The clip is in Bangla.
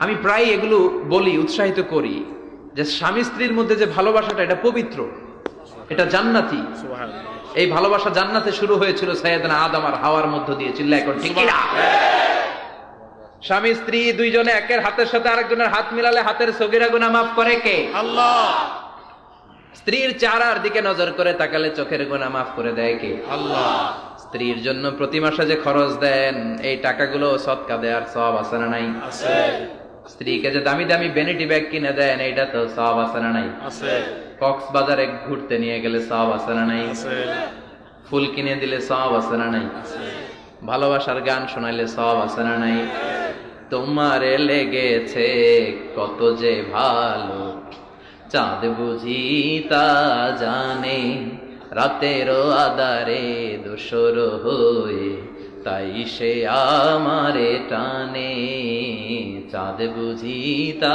আমি প্রায় এগুলো বলি উৎসাহিত করি যে স্বামী স্ত্রীর মধ্যে যে ভালোবাসাটা এটা পবিত্র এটা জান্নাতি। এই ভালোবাসা জান্নাতে শুরু হয়েছিল সৈয়দনা আদম আর হাওয়ার মধ্য দিয়ে চিল্লা এখন ঠিক স্বামী স্ত্রী দুইজনে একের হাতের সাথে আরেকজনের হাত মিলালে হাতের সগিরা গুনা মাফ করে কে? আল্লাহ। স্ত্রীর চারার দিকে নজর করে তাকালে চোখের গুনা মাফ করে দেয় কে? আল্লাহ। স্ত্রীর জন্য প্রতি মাসে যে খরচ দেন এই টাকাগুলো সৎকা দেওয়ার সব আছে না নাই? আছে। স্ত্রীকে যে দামি দামি বেনিটি ব্যাগ কিনে দেন এটা তো সব আছে না নাই? কক্সবাজারে ঘুরতে নিয়ে গেলে সব আছে না নাই? ফুল কিনে দিলে সব আছে না নাই? ভালোবাসার গান শোনাইলে সব আছে না নাই? তোমারে লেগেছে কত যে ভালো চাঁদ বুঝি তা জানে রাতেরও আদারে দোসর হয়ে তাই সে আমারে টানে চাঁদ বুঝি তা